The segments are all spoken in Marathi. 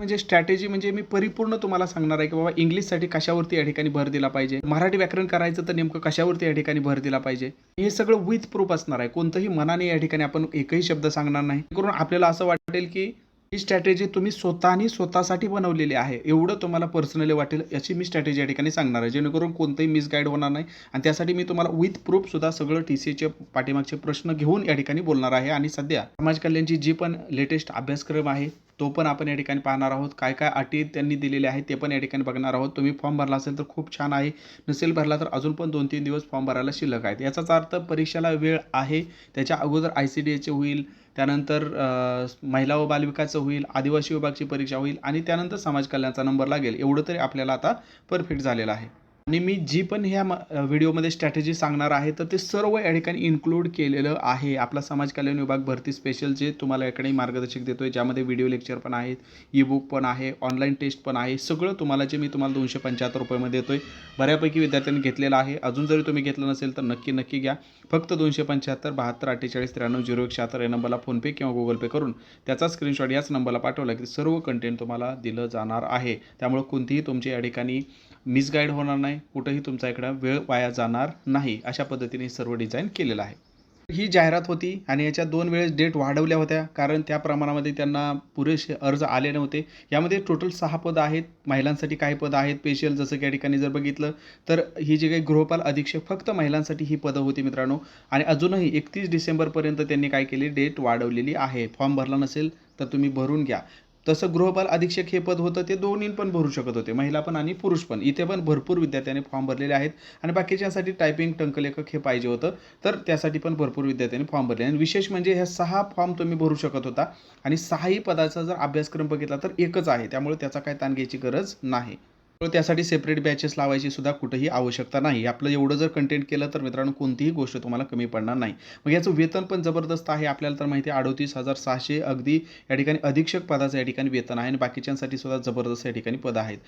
म्हणजे स्ट्रॅटेजी म्हणजे मी परिपूर्ण तुम्हाला सांगणार आहे की बाबा इंग्लिशसाठी कशावरती या ठिकाणी भर दिला पाहिजे? मराठी व्याकरण करायचं तर नेमकं कशावरती या ठिकाणी भर दिला पाहिजे? हे सगळं विथ प्रूफ असणार आहे. कोणतंही मनाने या ठिकाणी आपण एकही शब्द सांगणार नाही. करून आपल्याला असं वाटेल की ही स्ट्रॅटेजी तुम्ही स्वतःनी स्वतःसाठी बनवलेली आहे. एवढं तुम्हाला पर्सनली वाटेल याची मी स्ट्रॅटेजी या ठिकाणी सांगणार आहे. जेणेकरून कोणतंही मिसगाईड होणार नाही. आणि त्यासाठी मी तुम्हाला विथ प्रूफसुद्धा सगळं टी सी एचे पाठीमागचे प्रश्न घेऊन या ठिकाणी बोलणार आहे. आणि सध्या समाज कल्याणची जी पण लेटेस्ट अभ्यासक्रम आहे तो पण आपण या ठिकाणी पाहणार आहोत. काय काय अटी त्यांनी दिलेले आहेत ते पण या ठिकाणी बघणार आहोत. तुम्ही फॉर्म भरला असेल तर खूप छान आहे. नसेल भरला तर अजून पण दोन तीन दिवस फॉर्म भरायला शिल्लक आहेत. याचाच अर्थ परीक्षेला वेळ आहे. त्याच्या अगोदर आय सी डी एचे होईल. त्यानंतर महिला व बालविकासचं होईल आदिवासी विभागची परीक्षा होईल आणि त्यानंतर समाज कल्याणचा नंबर लागेल. एवढं तरी आपल्याला आता परफेक्ट झालेलं आहे. आणि मी जी पण ह्या म- व्हिडिओमध्ये स्ट्रॅटेजी सांगणार आहे तर ते सर्व या ठिकाणी इन्क्लूड केलेलं आहे. आपला समाज कल्याण विभाग भरती स्पेशल जे तुम्हाला या ठिकाणी देतो आहे ज्यामध्ये व्हिडिओ लेक्चर पण आहेत ई बुक पण आहे ऑनलाईन टेस्ट पण आहे सगळं तुम्हाला जे मी तुम्हाला दोनशे पंच्याहत्तर रुपयामध्ये आहे बऱ्यापैकी विद्यार्थ्यांनी घेतलेलं आहे. अजून जरी तुम्ही घेतलं नसेल तर नक्की नक्की घ्या. फक्त दोनशे पंच्याहत्तर बहात्तर अठ्ठेचाळीस त्र्याण्णव झिरो एक शहात्तर या नंबरला फोनपे किंवा गुगल पे करून त्याचा स्क्रीनशॉट याच नंबरला पाठवला की सर्व कंटेंट तुम्हाला दिलं जाणार आहे. त्यामुळे कोणतीही तुमची या ठिकाणी मिसगाईड होणार नाही. कुठंही तुमचा इकडं वेळ वाया जाणार नाही अशा पद्धतीने सर्व डिझाईन केलेलं आहे. ही जाहिरात होती आणि याच्या दोन वेळेस डेट वाढवल्या होत्या कारण त्या प्रमाणामध्ये त्यांना पुरेसे अर्ज आले नव्हते. यामध्ये टोटल सहा पदं आहेत महिलांसाठी काही पदं आहेत स्पेशल जसं की या ठिकाणी जर बघितलं तर ही जी काही गृहपाल अधीक्षक फक्त महिलांसाठी ही पदं होती मित्रांनो. आणि अजूनही एकतीस डिसेंबरपर्यंत त्यांनी काय केली डेट वाढवलेली आहे. फॉर्म भरला नसेल तर तुम्ही भरून घ्या. तसं गृहपाल अधीक्षक हे पद होतं ते दोन्ही पण भरू शकत होते महिला पण आणि पुरुष पण. इथे पण भरपूर विद्यार्थ्यांनी फॉर्म भरलेले आहेत आणि बाकीच्यांसाठी टायपिंग टंकलेखक हे पाहिजे होतं तर त्यासाठी पण भरपूर विद्यार्थ्यांनी फॉर्म भरले आणि विशेष म्हणजे ह्या सहा फॉर्म तुम्ही भरू शकत होता आणि सहाही पदाचा जर अभ्यासक्रम बघितला तर एकच आहे त्यामुळे त्याचा काय ताण घ्यायची गरज नाही. त्यासाठी सेपरेट बॅचेस लावायची सुद्धा कुठेही आवश्यकता नाही. आपलं एवढं जर कंटेंट केलं तर मित्रांनो कोणतीही गोष्ट तुम्हाला कमी पडणार नाही. मग याचं वेतन पण जबरदस्त आहे. आपल्याला तर माहिती आहे अडोतीस हजार सहाशे अगदी या ठिकाणी अधीक्षक पदाचं या ठिकाणी वेतन आहे आणि बाकीच्यांसाठी सुद्धा जबरदस्त या ठिकाणी पद आहेत.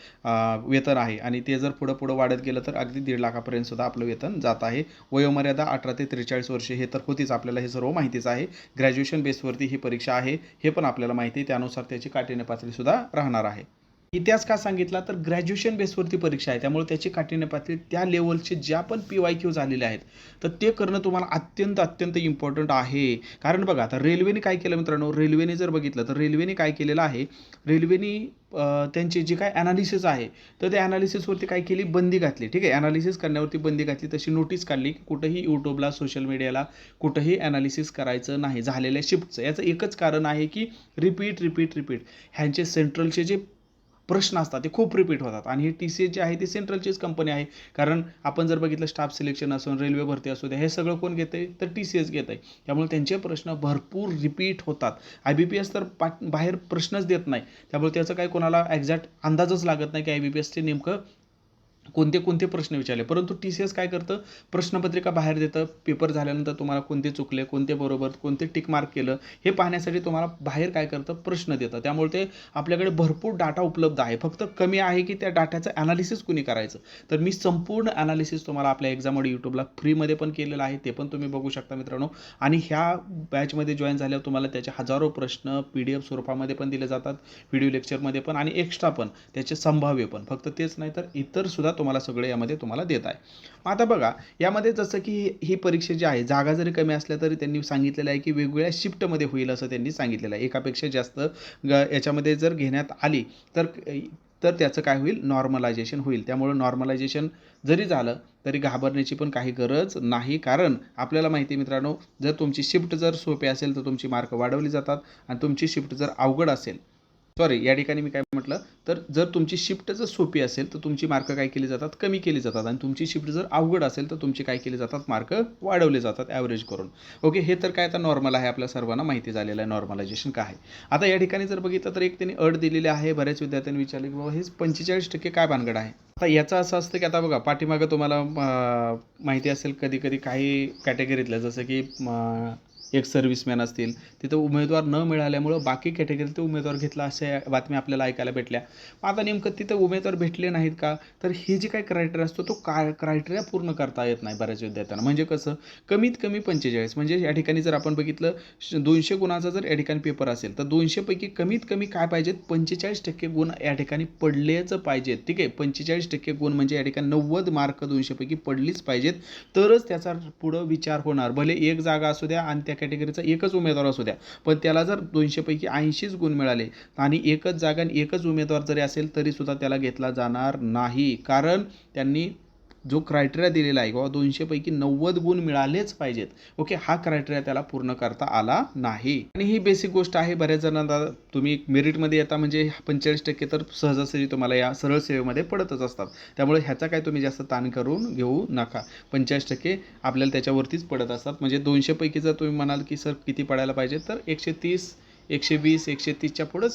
वेतन आहे. आणि ते जर पुढं पुढं वाढत गेलं तर अगदी दीड लाखापर्यंत सुद्धा आपलं वेतन जात आहे. वयोमर्यादा अठरा ते त्रेचाळीस वर्षे हे तर होतीच. आपल्याला हे सर्व माहितीच आहे. ग्रॅज्युएशन बेसवरती ही परीक्षा आहे. हे पण आपल्याला माहिती आहे. त्यानुसार त्याची काठिण्य पातळी सुद्धा राहणार आहे. इतिहास का सांगितला तर ग्रॅज्युएशन बेसवरती परीक्षा आहे. त्यामुळे त्याची काठिण्य पातळी त्या लेवलचे ज्या पण पी वाय क्यू झालेले आहेत तर ते करणं तुम्हाला अत्यंत अत्यंत इम्पॉर्टंट आहे. कारण बघा आता रेल्वेने काय केलं मित्रांनो? रेल्वेने जर बघितलं तर रेल्वेने काय केलेलं आहे? रेल्वेने त्यांचे त्यांची जी काय ॲनालिसिस आहे तर त्या ॲनालिसिसवरती काय केली? बंदी घातली. ठीक आहे? ॲनालिसिस करण्यावरती बंदी घातली. तशी नोटीस काढली की कुठंही यूट्यूबला सोशल मीडियाला कुठंही ॲनालिसिस करायचं नाही. झालेल्या शिफ्टचं याचं एकच कारण आहे की रिपीट रिपीट रिपीट ह्यांचे सेंट्रलचे जे प्रश्न असतात ते खूप रिपीट होतात. आणि हे टी सी एस जे आहे ती सेंट्रलचीच कंपनी आहे. कारण आपण जर बघितलं स्टाफ सिलेक्शन असो रेल्वे भरती असू द्या हे सगळं कोण घेते तर टी सी एस घेत आहे त्यामुळे त्यांचे प्रश्न भरपूर रिपीट होतात. आय बी पी एस तर पा बाहेर प्रश्नच देत नाही. त्यामुळे त्याचं काही कोणाला एक्झॅक्ट अंदाजच लागत नाही की आय बी पी एसचे नेमकं कोणते कोणते प्रश्न विचारले? परंतु टी सी एस काय करतं? प्रश्नपत्रिका बाहेर देतं. पेपर झाल्यानंतर तुम्हाला कोणते चुकले कोणते बरोबर कोणते टिक मार्क केलं हे पाहण्यासाठी तुम्हाला बाहेर काय करतं? प्रश्न देतं. त्यामुळे ते आपल्याकडे भरपूर डाटा उपलब्ध आहे. फक्त कमी आहे की त्या डाटाचं ॲनालिसिस कुणी करायचं? तर मी संपूर्ण ॲनालिसिस तुम्हाला आपल्या एक्झाममध्ये यूट्यूबला फ्रीमध्ये पण केलेलं आहे. ते पण तुम्ही बघू शकता मित्रांनो. आणि ह्या बॅचमध्ये जॉईन झाल्यावर तुम्हाला त्याचे हजारो प्रश्न पी डी एफ स्वरूपामध्ये पण दिले जातात. व्हिडिओ लेक्चरमध्ये पण आणि एक्स्ट्रा पण. त्याचे संभाव्य पण. फक्त तेच नाही तर इतर सुद्धा तुम्हाला सगळे यामध्ये तुम्हाला देत आहे. मग आता बघा यामध्ये जसं की ही परीक्षा जी आहे जागा जरी कमी असल्या तरी त्यांनी सांगितलेलं आहे की वेगवेगळ्या शिफ्टमध्ये होईल असं त्यांनी सांगितलेलं आहे. एकापेक्षा जास्त ग याच्यामध्ये जर घेण्यात आली तर तर त्याचं काय होईल? नॉर्मलायझेशन होईल. त्यामुळं नॉर्मलायझेशन जरी झालं तरी घाबरण्याची पण काही गरज नाही. कारण आपल्याला माहिती आहे मित्रांनो जर तुमची शिफ्ट जर सोपी असेल तर तुमची मार्क वाढवली जातात आणि तुमची शिफ्ट जर अवघड असेल सॉरी या ठिकाणी मी काय म्हटलं? तर जर तुमची शिफ्ट जर सोपी असेल तर तुमची मार्क काय केली जातात? कमी केली जातात. आणि तुमची शिफ्ट जर अवघड असेल तर तुमची काय केली जातात? मार्क वाढवले जातात ॲव्हरेज करून. ओके हे तर काय आता नॉर्मल आहे आपल्या सर्वांना माहिती झालेलं आहे नॉर्मलायझेशन काय आहे? आता या ठिकाणी जर बघितलं तर एक त्यांनी अट दिलेली आहे बऱ्याच विद्यार्थ्यांनी विचारले की बाबा हे पंचेचाळीस टक्के काय भानगड आहे? आता याचं असं असतं की आता बघा पाठीमागं तुम्हाला माहिती असेल कधी कधी काही कॅटेगरीतलं जसं की एक सर्व्हिसमॅन असतील तिथं उमेदवार न मिळाल्यामुळं बाकी कॅटेगरीत उमेदवार घेतला अशा बातम्या आपल्याला ऐकायला भेटल्या. मग आता नेमकं तिथं उमेदवार भेटले नाहीत का? तर हे जे काही क्रायटेरिया असतो तो काय क्रायटेरिया पूर्ण करता येत नाही बऱ्याच विद्यार्थ्यांना. म्हणजे कसं? कमीत कमी पंचेचाळीस. म्हणजे या ठिकाणी जर आपण बघितलं श- दोनशे गुणाचा जर या ठिकाणी पेपर असेल तर दोनशेपैकी कमीत कमी काय पाहिजेत? पंचेचाळीस टक्के गुण या ठिकाणी पडलेच पाहिजेत. ठीक आहे? पंचेचाळीस टक्के गुण म्हणजे या ठिकाणी नव्वद मार्क दोनशेपैकी पडलीच पाहिजेत. तरच त्याचा पुढं विचार होणार. भले एक जागा असू द्या आणि त्या कॅटेगरीचा एकच उमेदवार असू द्या. पण त्याला जर दोनशेपैकी ऐंशीच गुण मिळाले आणि एकच जागा आणि एकच उमेदवार जरी असेल तरीसुद्धा त्याला घेतला जाणार नाही. कारण त्यांनी जो क्रायटेरिया दिलेला आहे किंवा दोनशेपैकी नव्वद गुण मिळालेच पाहिजेत. ओके हा क्रायटेरिया त्याला पूर्ण करता आला नाही. आणि ही बेसिक गोष्ट आहे बऱ्याच जणांना तुम्ही मेरिटमध्ये येता म्हणजे पंचेचाळीस टक्के तर सहजासहजी तुम्हाला या सरळ सेवेमध्ये पडतच असतात. त्यामुळे ह्याचा काय तुम्ही जास्त ताण करून घेऊ नका. पंचेचाळीस टक्के आपल्याला त्याच्यावरतीच पडत असतात. म्हणजे दोनशेपैकी जर तुम्ही म्हणाल की सर किती पडायला पाहिजे? तर एकशे तीस एकशे वीस एकशे तीसच्या पुढंच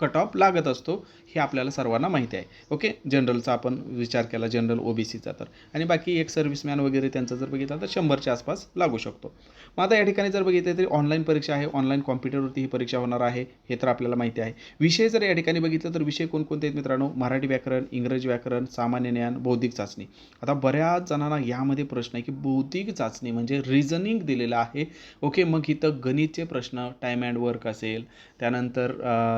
कट ऑफ लागत असतो. हे आपल्याला सर्वांना माहिती आहे. ओके जनरलचा आपण विचार केला जनरल ओ बी सीचा तर. आणि बाकी एक सर्व्हिसमॅन वगैरे त्यांचा जर बघितला तर शंभरच्या आसपास लागू शकतो. मग आता या ठिकाणी जर बघितलं तरी ऑनलाईन परीक्षा आहे. ऑनलाईन कॉम्प्युटरवरती ही परीक्षा होणार आहे. हे तर आपल्याला माहिती आहे. विषय जर या ठिकाणी बघितलं तर विषय कोणकोणते आहेत मित्रांनो? मराठी व्याकरण इंग्रजी व्याकरण सामान्य ज्ञान बौद्धिक चाचणी. आता बऱ्याच जणांना यामध्ये प्रश्न आहे की बौद्धिक चाचणी म्हणजे रिझनिंग दिलेलं आहे. ओके मग इथं गणितचे प्रश्न टाईम अँड वर्क असेल. त्यानंतर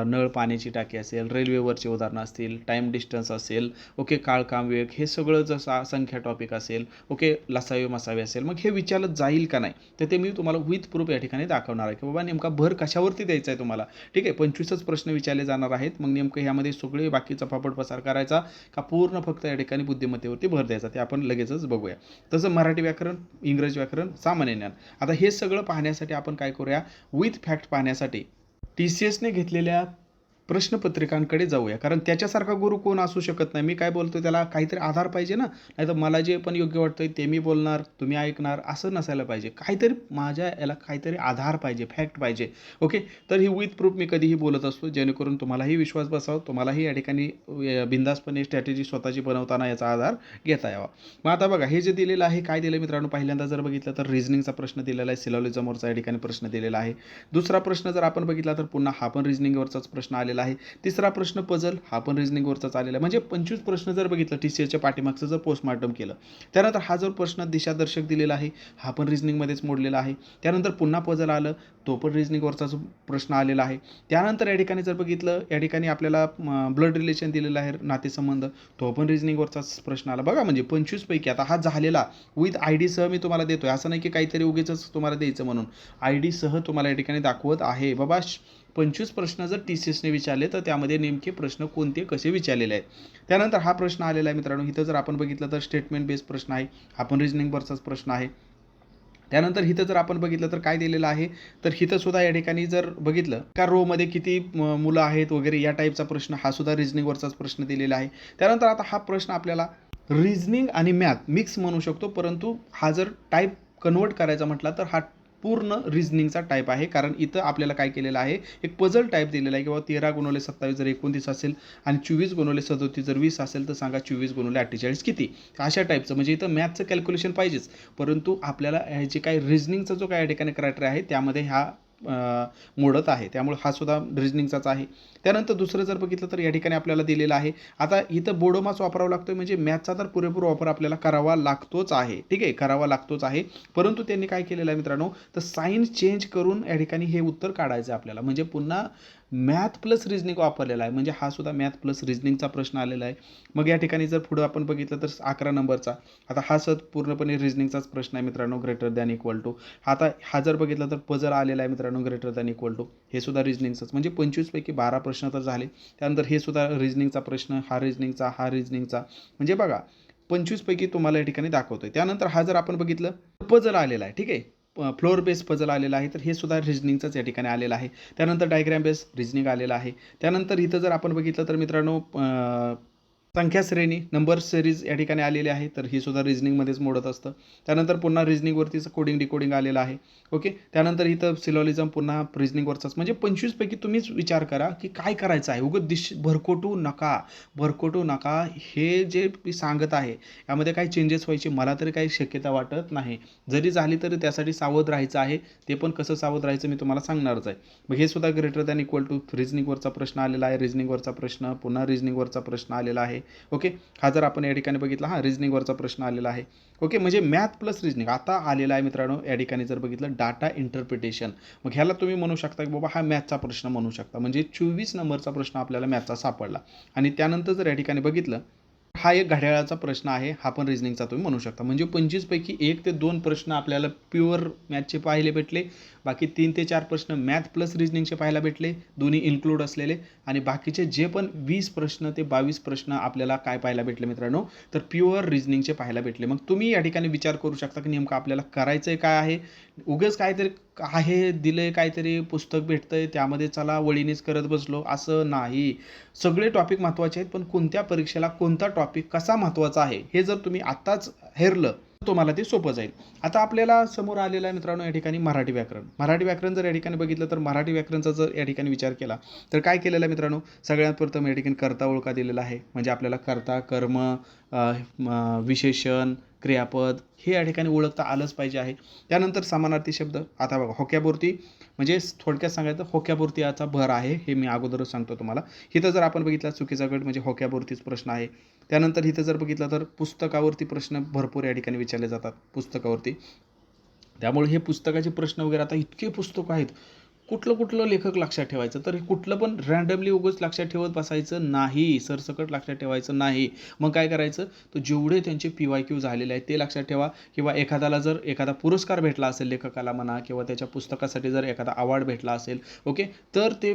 नळ पाण्याची टाकी असेल रेल्वेवरचे उदाहरणं असतील टाईम डिस्टन्स असेल ओके काळ काम वेग हे सगळं जसं संख्या टॉपिक असेल ओके लसावे मसावे असेल मग हे विचारलं जाईल का नाही? तर ते मी तुम्हाला विथ प्रूफ या ठिकाणी दाखवणार आहे. की बाबा नेमका भर कशावरती द्यायचा आहे तुम्हाला? ठीक आहे पंचवीसच प्रश्न विचारले जाणार आहेत. मग नेमकं ह्यामध्ये सगळे बाकीचा फापट पसार करायचा का पूर्ण फक्त या ठिकाणी बुद्धिमत्तेवरती भर द्यायचा? ते आपण लगेचच बघूया. तसं मराठी व्याकरण इंग्रजी व्याकरण सामान्य ज्ञान. आता हे सगळं पाहण्यासाठी आपण काय करूया? विथ फॅक्ट पाहण्यासाठी. टी सी एसने घेतलेल्या प्रश्नपत्रिकांकडे जाऊया. कारण त्याच्यासारखा गुरु कोण असू शकत नाही? मी काय बोलतो त्याला काहीतरी आधार पाहिजे ना? नाही तर मला जे पण योग्य वाटतं ते मी बोलणार तुम्ही ऐकणार असं नसायला पाहिजे. काहीतरी माझ्या याला काहीतरी आधार पाहिजे फॅक्ट पाहिजे. ओके? तर ही विथ प्रूफ मी कधीही बोलत असतो जेणेकरून तुम्हालाही विश्वास बसावा तुम्हालाही या ठिकाणी बिंदासपणे स्ट्रॅटेजी स्वतःची बनवताना याचा आधार घेता यावा. मग आता बघा हे जे दिलेलं आहे काय दिलं मित्रांनो? पहिल्यांदा जर बघितलं तर रिझनिंगचा प्रश्न दिलेला आहे सिलॉलिझमवरचा या ठिकाणी प्रश्न दिलेला आहे. दुसरा प्रश्न जर आपण बघितला तर पुन्हा हा पण रिझनिंगवरचाच प्रश्न आलेला आहे. तिसरा प्रश्न पझल हा पण रिजनिंगवरचाच आलेला आहे. म्हणजे पंचवीस प्रश्न जर बघितलं टी सी एच्या पाठीमागचं जर पोस्टमार्टम केलं त्यानंतर हा जो प्रश्न दिशादर्शक दिलेला आहे हा पण रिजनिंगमध्येच मोडलेला आहे. त्यानंतर पुन्हा पझल आलं तो पण रिजनिंगवरचा प्रश्न आलेला आहे. त्यानंतर या ठिकाणी जर बघितलं या ठिकाणी आपल्याला ब्लड रिलेशन दिलेलं आहे नातेसंबंध तो पण रिझनिंगवरचाच प्रश्न आला. बघा म्हणजे पंचवीसपैकी आता हा झालेला विथ आय डीसह मी तुम्हाला देतो आहे असं नाही की काहीतरी उगीच तुम्हाला द्यायचं म्हणून. आय डीसह तुम्हाला या ठिकाणी दाखवत आहे. बाबा पंचवीस प्रश्न जर टी सी एसने विचारले तर त्यामध्ये नेमके प्रश्न कोणते कसे विचारलेले आहेत? त्यानंतर हा प्रश्न आलेला आहे मित्रांनो. इथं जर आपण बघितलं तर स्टेटमेंट बेस्ड प्रश्न आहे. आपण रिजनिंग वरचाच प्रश्न आहे. त्यानंतर इथं जर आपण बघितलं तर काय दिलेलं आहे? तर हिथं सुद्धा या ठिकाणी जर बघितलं का रोमध्ये किती मुलं आहेत वगैरे या टाईपचा प्रश्न हा सुद्धा रिजनिंगवरचाच प्रश्न दिलेला आहे. त्यानंतर आता हा प्रश्न आपल्याला रिजनिंग आणि मॅथ मिक्स म्हणू शकतो. परंतु हा जर टाईप कन्वर्ट करायचा म्हटला तर हा पूर्ण रिझनिंगचा टाईप आहे. कारण इथं आपल्याला काय केलेलं आहे एक पझल टाईप दिलेला आहे किंवा तेरा गुणवले सत्तावीस जर एकोणतीस असेल आणि चोवीस गुणवले सदोतीस जर वीस असेल तर सांगा चोवीस गुणवले अठ्ठेचाळीस किती? अशा टाईपचं म्हणजे इथं मॅथचं कॅल्क्युलेशन पाहिजेच. परंतु आपल्याला ह्याचे काय रिझनिंगचा जो काय या ठिकाणी क्रायटेरिया आहे त्यामध्ये हा मोडत आहे. त्यामुळे हा सुद्धा रिझनिंगचाच आहे. त्यानंतर दुसरं जर बघितलं तर या ठिकाणी आपल्याला दिलेलं आहे. आता इथं बोडोमास वापरावा लागतो म्हणजे मॅथचा तर पुरेपूर वापर आपल्याला करावा लागतोच आहे. ठीक आहे? करावा लागतोच आहे. परंतु त्यांनी काय केलेलं आहे मित्रांनो? तर साईन चेंज करून या ठिकाणी हे उत्तर काढायचं आहे आपल्याला. म्हणजे पुन्हा मॅथ प्लस रिझनिंग वापरलेला आहे. म्हणजे हा सुद्धा मॅथ प्लस रिझनिंगचा प्रश्न आलेला आहे. मग या ठिकाणी जर पुढं आपण बघितलं तर अकरा नंबरचा. आता हा सद पूर्णपणे रिझनिंगचाच प्रश्न आहे मित्रांनो ग्रेटर दॅन इक्वल टू आता हा जर बघितला तर पजर आलेला आहे मित्रांनो ग्रेटर दॅन इक्वल टू हे सुद्धा रिजनिंगचाच म्हणजे पंचवीसपैकी बारा प्रश्न तर झाले. त्यानंतर हे सुद्धा रिझनिंगचा प्रश्न हा रिझनिंगचा हा रिझनिंगचा म्हणजे बघा पंचवीसपैकी तुम्हाला या ठिकाणी दाखवतोय. त्यानंतर हा जर आपण बघितलं पजल आलेला आहे. ठीक आहे? फ्लोअर बेस पजल आलेला आहे तर हे सुद्धा रिझनिंगचंच या ठिकाणी आलेलं आहे. त्यानंतर डायग्रॅम बेस रिझनिंग आलेलं आहे. त्यानंतर इथं जर आपण बघितलं तर मित्रांनो संख्या श्रेणी नंबर सिरीज या ठिकाणी आलेली आहे. तर ही सुद्धा रिझनिंगमध्येच मोडत असतं. त्यानंतर पुन्हा रिझनिंगवरतीच कोडिंग डिकोडिंग आलेलं आहे. ओके त्यानंतर इथं सिलॉलिझम पुन्हा रिजनिंगवरचाच म्हणजे पंचवीसपैकी तुम्हीच विचार करा की काय करायचं आहे? उगं दिश भरकोटू नका. भरकोटू नका हे जे मी सांगत आहे यामध्ये काही चेंजेस व्हायची मला तरी काही शक्यता वाटत नाही. जरी झाली तरी त्यासाठी सावध राहायचं आहे. ते पण कसं सावध राहायचं मी तुम्हाला सांगणारच आहे. मग हे सुद्धा ग्रेटर दॅन इक्वल टू रिझनिंगवरचा प्रश्न आलेला आहे. रिझनिंगवरचा प्रश्न पुन्हा रिझनिंगवरचा प्रश्न आलेला आहे. ओके? हा जर आपण या ठिकाणी बघितला हा रिजनिंगवरचा प्रश्न आलेला आहे. ओके? म्हणजे मॅथ प्लस रिजनिंग आता आलेला आहे मित्रांनो या ठिकाणी जर बघितलं डाटा इंटरप्रिटेशन मग ह्याला तुम्ही म्हणू शकता की बाबा हा मॅथचा प्रश्न म्हणू शकता. म्हणजे चोवीस नंबरचा प्रश्न आपल्याला मॅथचा सापडला. आणि त्यानंतर जर या ठिकाणी बघितलं हा एक घड्याळाचा प्रश्न आहे हा पण रिजनिंगचा तुम्ही म्हणू शकता. म्हणजे पंचवीसपैकी एक ते दोन प्रश्न आपल्याला प्युअर मॅथचे पाहिले भेटले. बाकी तीन ते चार प्रश्न मॅथ प्लस रिजनिंगचे पाहायला भेटले दोन्ही इन्क्लूड असलेले. आणि बाकीचे जे पण वीस प्रश्न ते बावीस प्रश्न आपल्याला काय पाहायला भेटले मित्रांनो? तर प्युअर रिजनिंगचे पाहायला भेटले. मग तुम्ही या ठिकाणी विचार करू शकता की नेमकं आपल्याला करायचं आहे काय आहे? उगेच काहीतरी आहे दिले काहीतरी पुस्तक भेटतंय त्यामध्ये चला वळीनेच करत बसलो. असं नाही. सगळे टॉपिक महत्त्वाचे आहेत पण कोणत्या परीक्षेला कोणता टॉपिक कसा महत्त्वाचा आहे? हे जर तुम्ही आत्ताच हेरलं तुम्हाला ते सोपं जाईल. आता आपल्याला समोर आलेलं आहे मित्रांनो या ठिकाणी मराठी व्याकरण. मराठी व्याकरण जर या ठिकाणी बघितलं तर मराठी व्याकरणचा जर या ठिकाणी विचार केला तर काय केलेलं आहे मित्रांनो? सगळ्यात प्रथम या ठिकाणी कर्ता ओळखा दिलेला आहे. म्हणजे आपल्याला कर्ता कर्म विशेषण क्रियापद हे या ठिकाणी ओळखता आलंच पाहिजे आहे. त्यानंतर समानार्थी शब्द. आता बघा होक्यापुरती म्हणजे थोडक्यात सांगायचं होक्यापुरती याचा भर आहे हे मी अगोदरच सांगतो तुम्हाला. इथं जर आपण बघितला चुकीचा गट म्हणजे होक्यापुरतीच प्रश्न आहे. त्यानंतर इथं जर बघितलं तर पुस्तकावरती प्रश्न भरपूर या ठिकाणी विचारले जातात पुस्तकावरती. त्यामुळे हे पुस्तकाचे प्रश्न वगैरे आता इतके पुस्तकं आहेत कुठलं कुठलं लेखक लक्षात ठेवायचं? तर कुठलं पण रँडमली उगच लक्षात ठेवत बसायचं नाही सरसकट लक्षात ठेवायचं नाही. मग काय करायचं? तर जेवढे त्यांचे पी वाय क्यू झालेले आहेत ते लक्षात ठेवा. किंवा एखाद्याला जर एखादा पुरस्कार भेटला असेल लेखकाला म्हणा किंवा त्याच्या पुस्तकासाठी जर एखादा अवॉर्ड भेटला असेल ओके तर ते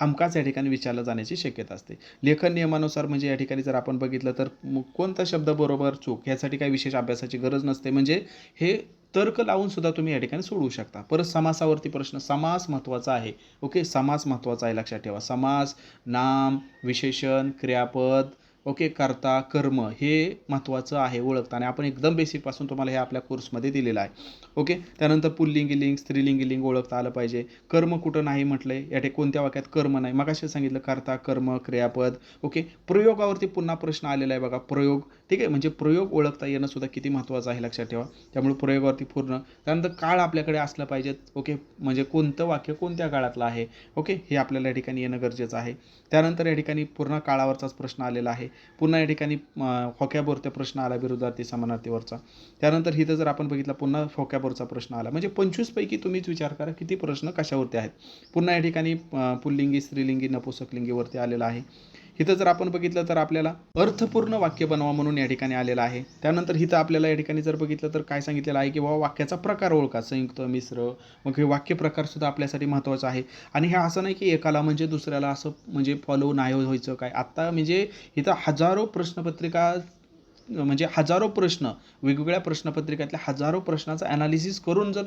हमखास या ठिकाणी विचारलं जाण्याची शक्यता असते. लेखन नियमानुसार म्हणजे या ठिकाणी जर आपण बघितलं तर कोणता शब्द बरोबर चूक ह्यासाठी काही विशेष अभ्यासाची गरज नसते. म्हणजे हे तर्क लावून सुद्धा तुम्ही या ठिकाणी सोडवू शकता. परत समासावरती प्रश्न समास महत्त्वाचा आहे. ओके? समास महत्त्वाचा आहे लक्षात ठेवा. समास नाम विशेषण क्रियापद ओके कर्ता कर्म हे महत्त्वाचं आहे ओळखता. आणि आपण एकदम बेसिकपासून तुम्हाला हे आपल्या कोर्समध्ये दिलेलं आहे. ओके? त्यानंतर पुल्लिंगी लिंग स्त्रीलिंगी लिंग ओळखता आलं पाहिजे. कर्म कुठं नाही म्हटलं आहे या कोणत्या वाक्यात कर्म नाही? मग सांगितलं कर्ता कर्म क्रियापद. ओके? प्रयोगावरती पुन्हा प्रश्न आलेला आहे बघा. प्रयोग ठीक आहे? म्हणजे प्रयोग ओळखता येणं सुद्धा किती महत्त्वाचं आहे लक्षात ठेवा. त्यामुळे प्रयोगावरती पूर्ण. त्यानंतर काळ आपल्याकडे असलं पाहिजेत. ओके? म्हणजे कोणतं वाक्य कोणत्या काळातलं आहे? ओके? हे आपल्याला या ठिकाणी येणं गरजेचं आहे. त्यानंतर या ठिकाणी पूर्ण काळावरचाच प्रश्न आलेला आहे. पुन्हा या ठिकाणी फोक्याबोरचा प्रश्न आला विरोधार्थी समानार्थीवरचा. त्यानंतर इथं जर आपण बघितला पुन्हा फोक्याबोरचा प्रश्न आला. म्हणजे पंचवीसपैकी तुम्हीच विचार करा किती प्रश्न कशावरती आहेत. पुन्हा या ठिकाणी पुल्लिंगी स्त्रीलिंगी नपुसकलिंगीवरती आलेला आहे. इथं जर आपण बघितलं तर आपल्याला अर्थपूर्ण वाक्य बनवा म्हणून या ठिकाणी आलेलं आहे. त्यानंतर इथं आपल्याला या ठिकाणी जर बघितलं तर काय सांगितलेलं आहे की बाबा वाक्याचा प्रकार ओळखा संयुक्त मिश्र मग हे वाक्य प्रकार सुद्धा आपल्यासाठी महत्त्वाचं आहे. आणि हे असं नाही की एकाला म्हणजे दुसऱ्याला असं म्हणजे फॉलो नाही व्हायचं काय. आत्ता म्हणजे इथं हजारो प्रश्नपत्रिका म्हणजे हजारो प्रश्न वेगवेगळ्या प्रश्नपत्रिकातल्या हजारो प्रश्नाचं ॲनालिसिस करून जर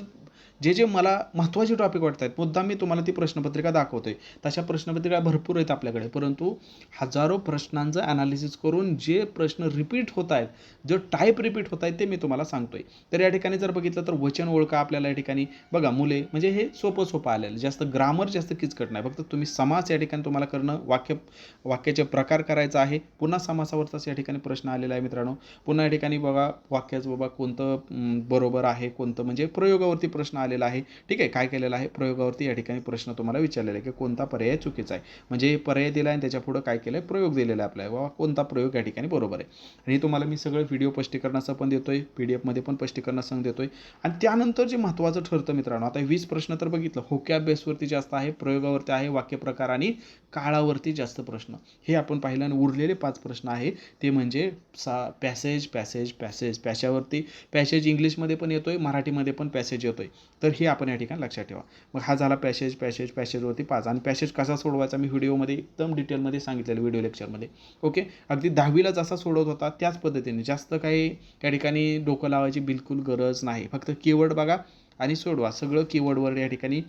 जे जे मला महत्त्वाचे टॉपिक वाटत आहेत मुद्दा मी तुम्हाला ती प्रश्नपत्रिका दाखवतो आहे तशा प्रश्नपत्रिका भरपूर आहेत आपल्याकडे. परंतु हजारो प्रश्नांचं ॲनालिसिस करून जे प्रश्न रिपीट होत आहेत जे टाईप रिपीट होत आहेत ते मी तुम्हाला सांगतोय. तर या ठिकाणी जर बघितलं तर वचन ओळखा आपल्याला या ठिकाणी बघा मुले म्हणजे हे सोपं सोपं आलेलं. जास्त ग्रामर जास्त किचकट नाही. फक्त तुम्ही समास या ठिकाणी तुम्हाला करणं वाक्य वाक्याचे प्रकार करायचा आहे. पुन्हा समासावरचाच या ठिकाणी प्रश्न आलेला आहे मित्रांनो. पुन्हा या ठिकाणी बघा वाक्याचं बाबा कोणतं बरोबर आहे कोणतं म्हणजे प्रयोगावरती प्रश्न आलेला आहे. ठीक आहे काय केलेलं आहे? प्रयोगावरती या ठिकाणी प्रश्न तुम्हाला विचारलेला आहे की कोणता पर्याय चुकीचा आहे? म्हणजे पर्याय दिला आहे आणि त्याच्या पुढं काय केलं आहे प्रयोग दिलेला आहे आपल्याला. बाबा कोणता प्रयोग या ठिकाणी बरोबर आहे? आणि तुम्हाला मी सगळं व्हिडिओ स्पष्टीकरणाचं पण देतो आहे पी डी एफमध्ये पण स्पष्टीकरणासंग आहे आणि त्यानंतर जे महत्त्वाचं ठरतं मित्रांनो आता वीस प्रश्न तर बघितलं. होक्या बेसवरती जास्त आहे प्रयोगावरती आहे वाक्यप्रकार आणि काळावरती जास्त प्रश्न. हे आपण पाहिलं आणि उरलेले पाच प्रश्न आहे. ते म्हणजे सा पॅसेज पॅसेज पॅसेज पॅशावरती पॅसेज इंग्लिशमध्ये पण येतो आहे मराठीमध्ये पण पॅसेज येतोय. तर हे आपण या ठिकाणी लक्षात ठेवा. मग हा झाला पॅसेज पॅसेज पॅसेजवरती पाच. आणि पॅसेज कसा सोडवायचा मी व्हिडिओमध्ये एकदम डिटेलमध्ये सांगितलेलं व्हिडिओ लेक्चरमध्ये ओके अगदी दहावीला जसा सोडवत होता त्याच पद्धतीने. जास्त काही त्या ठिकाणी डोकं लावायची बिलकुल गरज नाही. फक्त कीवर्ड बघा आणि सोडवा. सगळं कीवर्डवर या ठिकाणी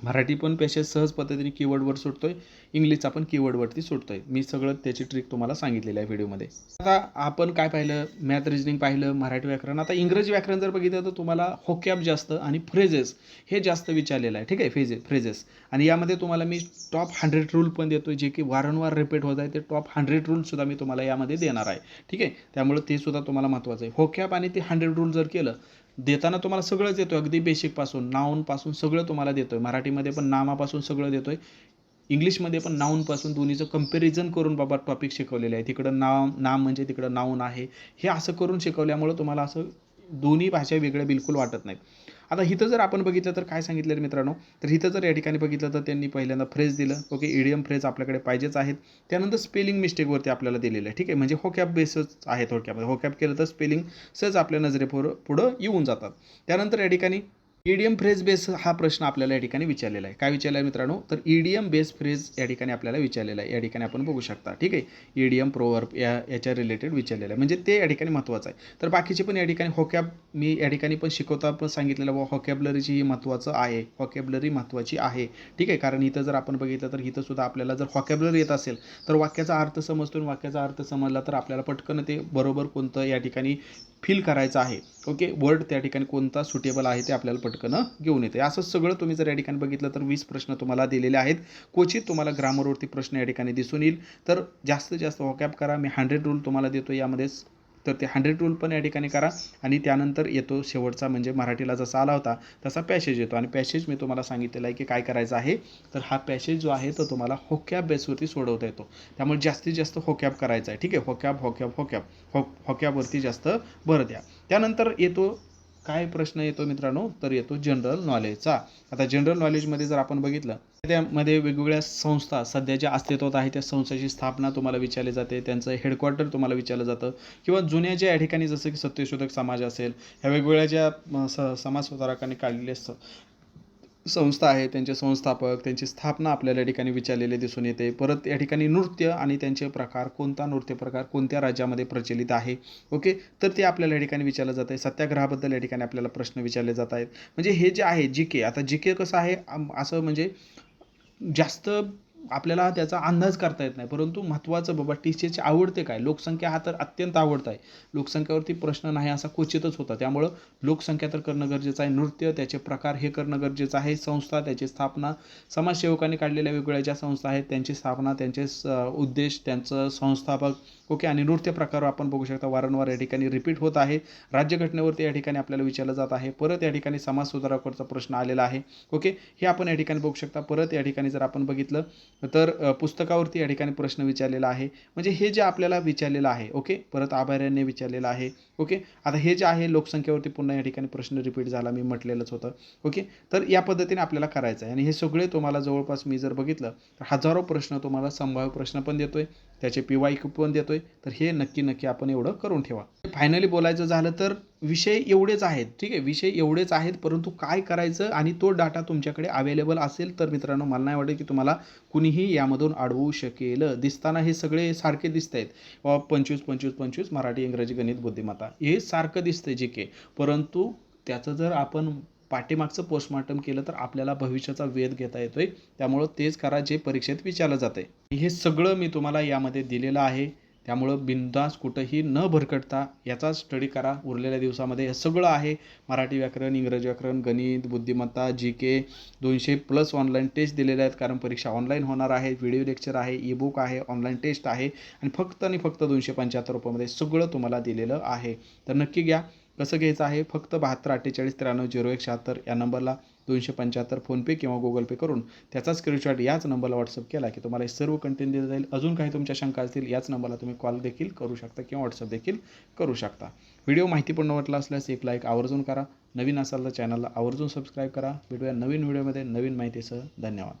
मराठी पण पॅसेज सहज पद्धतीने कीवर्डवर सुटतोय इंग्लिशचा पण कीवर्डवरती सुटतोय. मी सगळं त्याची ट्रिक तुम्हाला सांगितलेली आहे व्हिडिओमध्ये आता आपण काय पाहिलं? मॅथ रिजनिंग पाहिलं मराठी व्याकरण. आता इंग्रजी व्याकरण जर बघितलं तर तुम्हाला होकॅप जास्त आणि फ्रेजेस हे जास्त विचारलेलं आहे. ठीक आहे? फेजे फ्रेजेस आणि यामध्ये तुम्हाला मी टॉप हंड्रेड रूल पण देतो जे की वारंवार रिपीट होत आहे ते टॉप हंड्रेड रूलसुद्धा मी तुम्हाला यामध्ये देणार आहे. ठीक आहे? त्यामुळे ते सुद्धा तुम्हाला महत्त्वाचं आहे. होकॅप आणि ते हंड्रेड रूल जर केलं देताना तुम्हाला सगळंच देतो अगदी बेसिकपासून नाऊनपासून सगळं तुम्हाला देतोय. मराठीमध्ये पण नामापासून सगळं देतोय. इंग्लिशमध्ये पण नाऊनपासून दोन्हीचं कंपॅरिझन करून बाबा टॉपिक शिकवलेलं आहे तिकडं नाव नाम म्हणजे तिकडं नाऊन आहे. हे असं करून शिकवल्यामुळं तुम्हाला असं दोन्ही भाषा वेगळ्या बिलकुल वाटत नाहीत. आता इथं जर आपण बघितलं तर काय सांगितलं मित्रांनो? तर इथं जर या ठिकाणी बघितलं तर त्यांनी पहिल्यांदा फ्रेज दिलं. ओके इडियम फ्रेज आपल्याकडे पाहिजेच आहेत. त्यानंतर स्पेलिंग मिस्टेकवरती आपल्याला दिलेलं आहे. ठीक आहे? म्हणजे होकॅप बेसच आहे थोडक्यामध्ये होकॅप केलं तर स्पेलिंग सहज आपल्या नजरेपुढं पुढं येऊन जातात. त्यानंतर या ठिकाणी ईडीएम फ्रेज बेस हा प्रश्न आपल्याला या ठिकाणी विचारलेला आहे. काय विचारला आहे मित्रांनो? तर ईडीएम बेस फ्रेज या ठिकाणी आपल्याला विचारलेला आहे. या ठिकाणी आपण बघू शकता ठीक आहे? ईडीएम प्रोवर्ब या याच्या रिलेटेड विचारलेलं आहे. म्हणजे ते या ठिकाणी महत्त्वाचं आहे. तर बाकीचे पण या ठिकाणी होकॅब मी या ठिकाणी पण शिकवता पण सांगितलेलं बा हॉकॅबलरीची ही महत्त्वाचं आहे. हॉकॅबलरी महत्त्वाची आहे. ठीक आहे? कारण इथं जर आपण बघितलं तर इथं सुद्धा आपल्याला जर हॉकॅबलरी येत असेल तर वाक्याचा अर्थ समजतो आणि वाक्याचा अर्थ समजला तर आपल्याला पटकन ते बरोबर कोणतं या ठिकाणी फील करायचं आहे. ओके वर्ड त्या ठिकाणी कोणता सुटेबल आहे ते आपल्याला पटकन घेऊन येते. असं सगळं तुम्ही जर या ठिकाणी बघितलं तर वीस प्रश्न तुम्हाला दिलेले आहेत. क्वचित तुम्हाला ग्रामरवरती प्रश्न या ठिकाणी दिसून येईल. तर जास्तीत जास्त वॉकॅप करा. मी हंड्रेड रूल तुम्हाला देतो. यामध्येच तर ते हंड्रेड रूल पण या ठिकाणी करा. आणि त्यानंतर येतो शेवटचा म्हणजे मराठीला जसा आला होता तसा पॅसेज येतो. आणि पॅसेज मी तुम्हाला सांगितलेला आहे की काय करायचं आहे? तर हा पॅसेज जो आहे तो तुम्हाला होकॅब बेसवरती सोडवता येतो. त्यामुळे जास्तीत जास्त होकॅब करायचा आहे. ठीक आहे? होकॅब होकॅब होकॅब हो होकॅबवरती जास्त भर द्या. त्यानंतर येतो काय प्रश्न येतो मित्रांनो तर येतो जनरल नॉलेजचा आता जनरल नॉलेजमध्ये जर आपण बघितलं त्यामध्ये वेगवेगळ्या संस्था सध्या ज्या अस्तित्वात आहे त्या संस्थेची स्थापना तुम्हाला विचारली जाते त्यांचं हेडक्वार्टर तुम्हाला विचारलं जातं किंवा जुन्या ज्या या ठिकाणी जसं की सत्यशोधक समाज असेल ह्या वेगवेगळ्या ज्या स समाजसुधारकांनी काढलेले असतं संस्था आहे त्यांचे संस्थापक त्यांची स्थापना आपल्याला या ठिकाणी विचारलेले दिसून येते. परत या ठिकाणी नृत्य आणि त्यांचे प्रकार कोणता नृत्य प्रकार कोणत्या राज्यामध्ये प्रचलित आहे? ओके? तर ते आपल्याला या ठिकाणी विचारलं जात आहे. सत्याग्रहाबद्दल या ठिकाणी आपल्याला प्रश्न विचारले जात आहेत. म्हणजे हे जे आहे जी के आता जी के कसं आहे? असं म्हणजे जास्त आपल्याला त्याचा अंदाज करता येत नाही. परंतु महत्त्वाचं बाबा टीचरची आवडते काय? लोकसंख्या हा तर अत्यंत आवडता आहे. लोकसंख्येवरती प्रश्न नाही असा क्वचितच होता. त्यामुळं लोकसंख्या तर करणं गरजेचं आहे. नृत्य त्याचे प्रकार हे करणं गरजेचं आहे. संस्था त्याची स्थापना समाजसेवकांनी काढलेल्या वेगवेगळ्या ज्या संस्था आहेत त्यांची स्थापना त्यांचे स- उद्देश त्यांचं संस्थापक ओके आणि नृत्य प्रकार आपण बघू शकता. वारंवार या ठिकाणी रिपीट होत आहे. राज्यघटनेवरती या ठिकाणी आपल्याला विचारलं जात आहे. परत या ठिकाणी समाज सुधारकाचा प्रश्न आलेला आहे. ओके हे आपण या ठिकाणी बघू शकता. परत या ठिकाणी जर आपण बघितलं तर पुस्तकावरती या ठिकाणी प्रश्न विचारलेला आहे. म्हणजे हे जे आपल्याला विचारलेलं आहे ओके? परत आभार्याने विचारलेलं आहे ओके? आता हे जे आहे लोकसंख्येवरती पुन्हा या ठिकाणी प्रश्न रिपीट झाला मी म्हटलेलंच होतं ओके? तर या पद्धतीने आपल्याला करायचं आहे. आणि हे सगळे तुम्हाला जवळपास मी जर बघितलं तर हजारो प्रश्न तुम्हाला संभाव्य प्रश्न पण देतोय. त्याचे पी वाय कुपन देतो आहे तर हे नक्की नक्की आपण एवढं करून ठेवा. फायनली बोलायचं झालं तर विषय एवढेच आहेत. ठीक आहे? विषय एवढेच आहेत परंतु काय करायचं आणि तो डाटा तुमच्याकडे अवेलेबल असेल तर मित्रांनो मला नाही वाटत की तुम्हाला कुणीही यामधून अडवू शकेल. दिसताना हे सगळे सारखे दिसत आहेत व पंचवीस पंचवीस पंचवीस मराठी इंग्रजी गणित बुद्धिमत्ता. हे सारखं दिसतंय जे के परंतु त्याचं जर आपण पाठीमागचं पोस्टमॉर्टम केलं तर आपल्याला भविष्याचा वेध घेता येतो आहे त्यामुळं तेच करा जे परीक्षेत विचारलं जाते हे सगळं मी तुम्हाला यामध्ये दिलेलं आहे. त्यामुळं बिंदास कुठंही न भरकटता याचा स्टडी करा. उरलेल्या दिवसामध्ये हे सगळं आहे. मराठी व्याकरण इंग्रजी व्याकरण गणित बुद्धिमत्ता जी के दोनशे प्लस ऑनलाईन टेस्ट दिलेल्या आहेत. कारण परीक्षा ऑनलाईन होणार आहे. व्हिडिओ लेक्चर आहे ई बुक आहे ऑनलाईन टेस्ट आहे. आणि फक्त आणि फक्त दोनशे पंच्याहत्तर रुपयामध्ये सगळं तुम्हाला दिलेलं आहे. तर नक्की घ्या. कसं घ्यायचं आहे? फक्त बहात्तर अठ्ठेचाळीस त्र्याण्णव झिरो एक शहात्तर या नंबरला दोनशे पंच्याहत्तर फोनपे किंवा गुगल पे करून त्याचा स्क्रीनशॉट याच नंबरला व्हॉट्सअप केला की तुम्हाला हे सर्व कंटेंट दिलं जाईल. अजून काही तुमच्या शंका असतील याच नंबरला तुम्ही कॉल देखील करू शकता किंवा व्हॉट्सअप देखील करू शकता. व्हिडिओ माहितीपूर्ण वाटला असल्यास एक लाईक आवर्जून करा. नवीन असाल तर चॅनलला आवर्जून सबस्क्राईब करा. भेटूया नवीन व्हिडिओमध्ये नवीन माहितीसह. धन्यवाद.